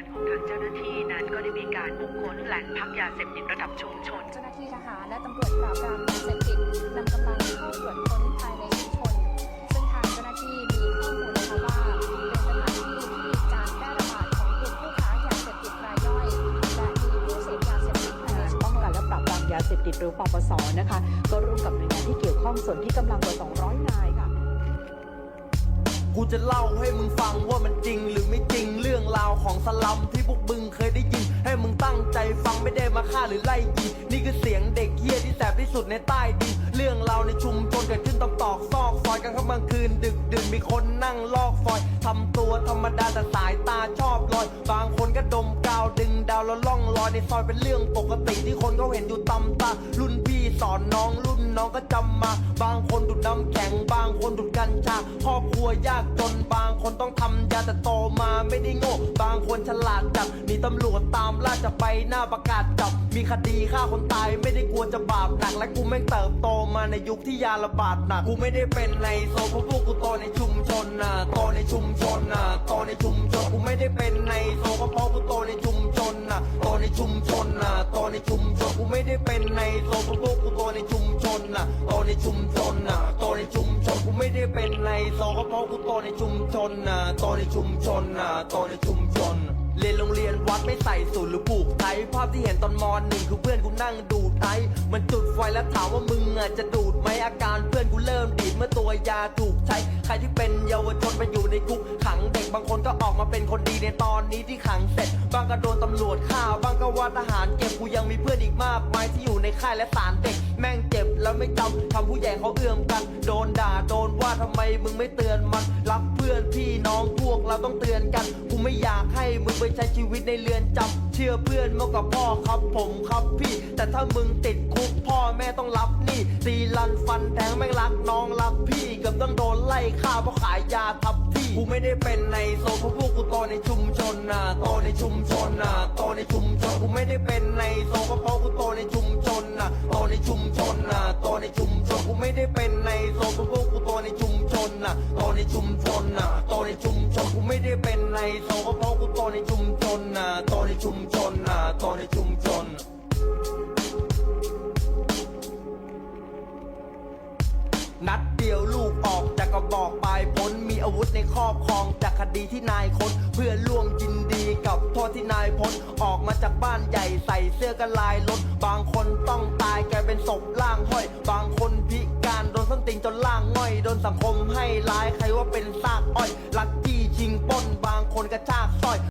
นพักยาเสพติดระดับชุมชน เจ้าหน้าที่ทหารและตำรวจปราบปรามยาเสพติดนำกำลังเข้าตรวจค้นภายในชุมชน ซึ่งทางเจ้าหน้าที่มีข้อมูลนะคะว่าเป็นสถานที่ที่มีการแพร่ระบาดของกลุ่มผู้ค้ายาเสพติดรายย่อย และมีผู้เสพยาเสพติดภายในชุมชนป้องกันและปราบปรามยาเสพติดหรือปปสนะคะ ก็ร่วมกับหน่วยงานที่เกี่ยวข้องส่วนที่กำลังกว่า 200 นายค่ะ กูจะเล่าให้มึงฟังว่ามันจริงหรือไม่จริง สลัมที่พวกมึงเคยได้ยิน ให้มึงตั้งใจฟังไม่ได้มาฆ่าหรือไล่ยิงนี่คือเสียงเด็กเฮี้ยที่แสบที่สุดในใต้ดินเรื่องราวในชุมชนเกิดขึ้นตอกตอกซอกซอยกันข้างบางคืน ดึกดื่นมีคนนั่งลอกฟอยทำตัวธรรมดาแต่สายตาชอบลอย บางคนก็ดมกาวดึงดาวแล้วล่องลอยในซอยเป็นเรื่องปกติที่คนเขาเห็นอยู่ตำตารุ่นพี่สอนน้องรุ่นน้องก็จำมา บางคนดูดน้ำแข็ง บางคนดูดกัญชาครอบครัวยากจาแต่โตมาไม่ได้โง่ บางคนฉลาดจัดหนีตำรวจตามล่าจะไปหน้าประกาศจับ มีคดีฆ่าคนตายไม่ได้กลัวจะบาปหนัก และกูแม่งเติบโตมาในยุคที่ยาระบาดหนัก กูไม่ได้เป็นในโซเพราะพวกกูโตในชุมชนนะโตในชุมชนนะโตในชุมชน กูไม่ได้เป็นในโซเพราะพวกูโตในชุมชนนะโตในชุมชนนะโตในชุมชน กูไม่ได้เป็นในโซเพราะพวกกูโตในชุมชนนะโตในชุมชนนะ ไม่ได้เป็นในโซก็เพราะกูโตในชุมชนนะโตในชุมชนนะโตในชุมชน เรียนโรงเรียนวัดไม่ใส่สูทหรือผูกไทยภาพที่เห็นตอนมอหนึ่งคือเพื่อนกูนั่งดูดไอมันจุดไฟแล้วถามว่ามึงอะจะดูดไหมอาการเพื่อนกูเริ่มดีดเมื่อตัวยาถูกใช้ใครที่เป็นเยาวชนไปอยู่ในคุกขังเด็กบางคนก็ออกมาเป็นคนดีในตอนนี้ที่ขังเสร็จบางก็โดนตำรวจฆ่าบางก็ว่าทหารเก็บกูยังมีเพื่อนอีกมากมายที่อยู่ในค่ายและศาลเด็ก แล้วไม่จำทำผู้ใหญ่เขาเอื้อมกัน โดนด่าโดนว่าทำไมมึงไม่เตือนมัน รักเพื่อนพี่น้องพวกเราต้องเตือนกัน กูไม่อยากให้มึงไปใช้ชีวิตในเรือนจำเชื่อเพื่อนมากกว่าพ่อครับผมครับพี่ แต่ถ้ามึงติดคุกพ่อแม่ต้องรับหนี่ตีลันฟันแทงแม่งรักน้องรักพี่เกือบต้องโดนไล่ฆ่าเพราะขายยาทับที่กูไม่ได้เป็นในโซเพราะพวกกูโตในชุมชนนะโตในชุมชนนะโตในชุมชนกูไม่ได้เป็นในโซเพราะกูโตในชุมชน โตในชุมชนนะโตในชุมชนกูไม่ได้เป็นในโซก็เพราะกูโตในชุมชนนะโตในชุมชนนะโตในชุมชนนัดเดียวลูกออกจากกระบอกปลายพ้นมีอาวุธในครอบครองจากคดีที่นายคนเพื่อร่วมยินดีกับโทษที่นายพ้นออกมาจากบ้านใหญ่ใส่เสื้อกันลายล้นบางคนต้องตายแกลายเป็นศพ สังคมให้ร้ายใครว่าเป็นซากอ้อยลักจี้ชิงป้นบางคนกระชาก